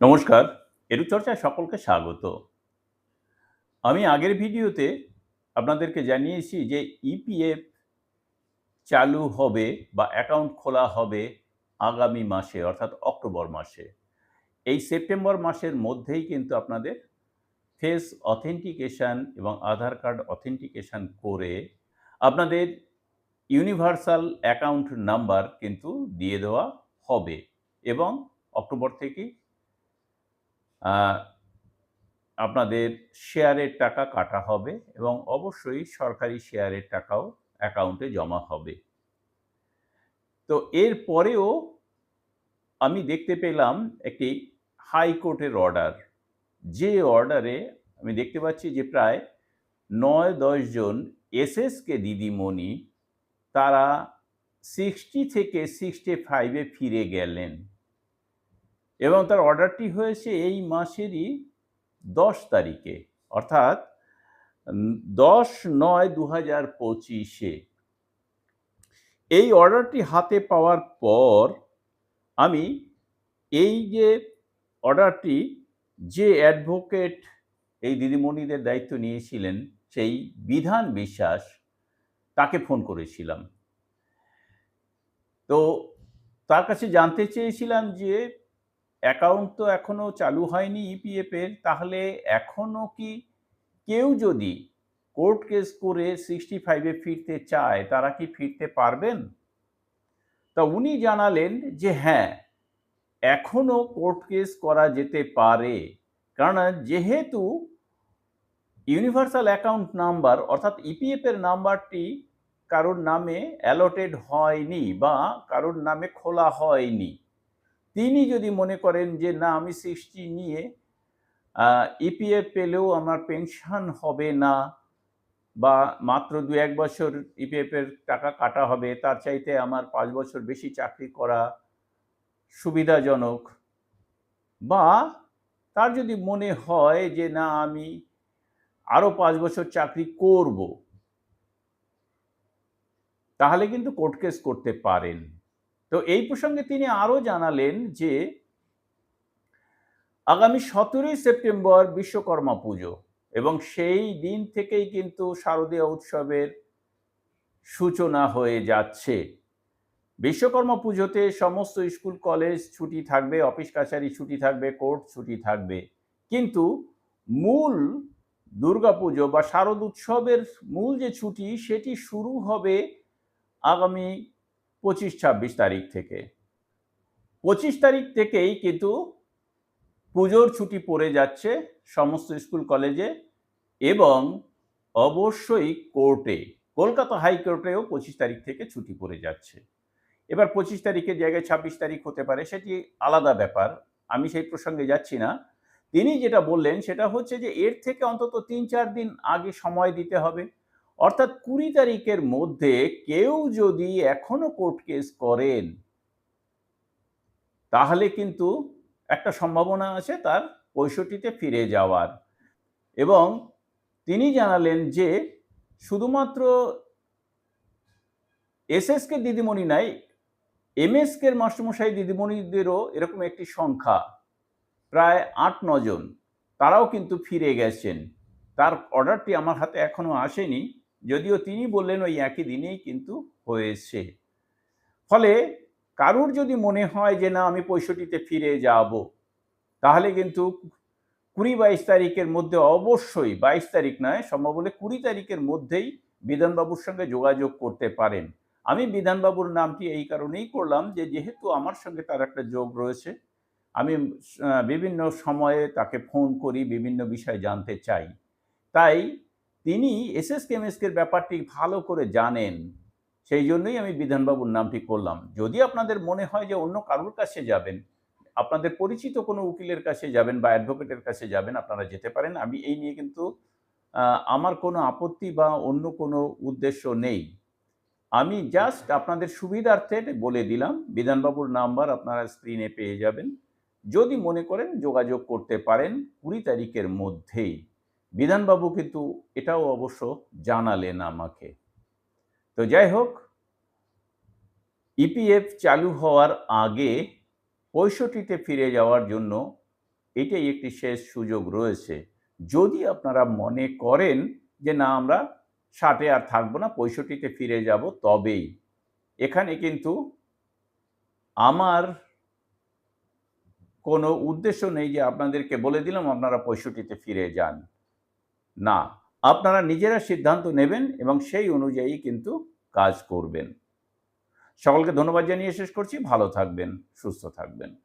নমস্কার এরু চর্চায় সকলকে স্বাগত। আমি আগের ভিডিওতে আপনাদেরকে জানিয়েছি যে ইপিএফ চালু হবে বা অ্যাকাউন্ট খোলা হবে আগামী মাসে অর্থাৎ অক্টোবর মাসে। এই সেপ্টেম্বর মাসের মধ্যেই কিন্তু আপনাদের ফেস অথেন্টিকেশান এবং আধার কার্ড অথেন্টিকেশান করে আপনাদের ইউনিভার্সাল অ্যাকাউন্ট নাম্বার কিন্তু দিয়ে দেওয়া হবে এবং অক্টোবর আহ, আপনাদের শেয়ারের টাকা কাটা হবে এবং অবশ্যই সরকারি শেয়ারের টাকাও অ্যাকাউন্টে জমা হবে। তো এর পরেও আমি দেখতে পেলাম একটি হাইকোর্টের অর্ডার যে অর্ডারে আমি দেখতে পাচ্ছি যে প্রায় নয় দশজন এসএসকে দিদিমণি তারা সিক্সটি থেকে সিক্সটি ফাইভে ফিরে গেলেন। এবং তার অর্ডারটি হয়েছে এই মাসেরই দশ তারিখে, অর্থাৎ দশ নয় দু হাজার পঁচিশে। এই অর্ডারটি হাতে পাওয়ার পর আমি এই যে অর্ডারটি যে অ্যাডভোকেট এই দিদিমণিদের দায়িত্ব নিয়েছিলেন, সেই বিধান বিশ্বাস তাকে ফোন করেছিলাম। তো তার কাছে জানতে চেয়েছিলাম যে অ্যাকাউন্ট তো এখনও চালু হয়নি ইপিএফ এর তাহলে এখনও কি কেউ যদি কোর্ট কেস করে সিক্সটি ফাইভে ফিরতে চায়, তারা কি ফিরতে পারবেন? তা উনি জানালেন যে হ্যাঁ এখনও কোর্ট কেস করা যেতে পারে। কারণ যেহেতু ইউনিভার্সাল অ্যাকাউন্ট নাম্বার, অর্থাৎ ইপিএফ এর নাম্বারটি কারোর নামে অ্যালোটেড হয়নি বা কারোর নামে খোলা হয়নি। তিনি যদি মনে করেন যে, না, আমি সৃষ্টি নিয়ে ইপিএফ পেলেও আমার পেনশন হবে না বা মাত্র দু এক বছর ইপিএফ এর টাকা কাটা হবে, তার চাইতে আমার পাঁচ বছর বেশি চাকরি করা সুবিধাজনক। বা তার যদি মনে হয় যে, না, আমি আরও পাঁচ বছর চাকরি করব, তাহলে কিন্তু কোর্ট কেস করতে পারেন। তো এই প্রসঙ্গে তিনি আরও জানালেন যে আগামী সতেরোই সেপ্টেম্বর বিশ্বকর্মা পুজো এবং সেই দিন থেকেই কিন্তু শারদীয় উৎসবের সূচনা হয়ে যাচ্ছে। বিশ্বকর্মা পুজোতে সমস্ত স্কুল, কলেজ ছুটি থাকবে, অফিস, কাছারি ছুটি থাকবে, কোর্ট ছুটি থাকবে। কিন্তু মূল দুর্গাপুজো বা শারদ উৎসবের মূল যে ছুটি, সেটি শুরু হবে আগামী পঁচিশ, ছাব্বিশ তারিখ থেকে। পঁচিশ তারিখ থেকেই কিন্তু পুজোর ছুটি পড়ে যাচ্ছে সমস্ত স্কুল, কলেজে এবং অবশ্যই কোর্টে, কলকাতা হাইকোর্টেও পঁচিশ তারিখ থেকে ছুটি পড়ে যাচ্ছে। এবার পঁচিশ তারিখের জায়গায় ছাব্বিশ তারিখ হতে পারে, সেটি আলাদা ব্যাপার। আমি সেই প্রসঙ্গে যাচ্ছি না। তিনি যেটা বললেন, সেটা হচ্ছে যে এর থেকে অন্তত তিন, চার দিন আগে সময় দিতে হবে। অর্থাৎ কুড়ি তারিখের মধ্যে কেউ যদি এখনও কোর্ট কেস করেন, তাহলে কিন্তু একটা সম্ভাবনা আছে তার পঁয়ষট্টিতে ফিরে যাওয়ার। এবং তিনি জানালেন যে শুধুমাত্র এসএসকে দিদিমণি নাই, এমএসকের মাস্টারমশাই দিদিমণিদেরও এরকম একটি সংখ্যা, প্রায় আট নজন, তারাও কিন্তু ফিরে গেছেন। তার অর্ডারটি আমার হাতে এখনও আসেনি। যদিও তিনি বললেন ওই একই দিনেই কিন্তু হয়েছে। ফলে কারুর যদি মনে হয় যে না, আমি পঁয়ষট্টিতে ফিরে যাব, তাহলে কিন্তু কুড়ি বাইশ তারিখের মধ্যে অবশ্যই, বাইশ তারিখ নয় সম্ভব হলে কুড়ি তারিখের মধ্যেই বিধানবাবুর সঙ্গে যোগাযোগ করতে পারেন। আমি বিধানবাবুর নামটি এই কারণেই করলাম যে, যেহেতু আমার সঙ্গে তার একটা যোগ রয়েছে, আমি বিভিন্ন সময়ে তাকে ফোন করি, বিভিন্ন বিষয় জানতে চাই। তাই তিনি এস এস কেমএসকের ব্যাপারটি ভালো করে জানেন, সেই জন্যই আমি বিধানবাবুর নামটি করলাম। যদি আপনাদের মনে হয় যে অন্য কারোর কাছে যাবেন, আপনাদের পরিচিত কোনো উকিলের কাছে যাবেন বা অ্যাডভোকেটের কাছে যাবেন, আপনারা যেতে পারেন। আমি এই নিয়ে কিন্তু আমার কোনো আপত্তি বা অন্য কোনো উদ্দেশ্য নেই। আমি জাস্ট আপনাদের সুবিধার্থে বলে দিলাম, বিধানবাবুর নাম্বার আপনারা স্ক্রিনে পেয়ে যাবেন। যদি মনে করেন যোগাযোগ করতে পারেন কুড়ি তারিখের মধ্যেই। বিধানবাবু কিন্তু এটাও অবশ্য জানালেন আমাকে। তো যাই হোক ইপিএফ চালু হওয়ার আগে পঁয়ষট্টিতে ফিরে যাওয়ার জন্য এটাই একটি শেষ সুযোগ রয়েছে। যদি আপনারা মনে করেন যে না, আমরা ষাটে আর থাকব না, পঁয়ষট্টিতে ফিরে যাব, তবেই। এখানে কিন্তু আমার কোনো উদ্দেশ্য নেই যে আপনাদেরকে বলে দিলাম আপনারা পঁয়ষট্টিতে ফিরে যান। না, আপনারা নিজেরা সিদ্ধান্ত নেবেন এবং সেই অনুযায়ী কিন্তু কাজ করবেন। সকলকে ধন্যবাদ জানিয়ে শেষ করছি। ভালো থাকবেন, সুস্থ থাকবেন।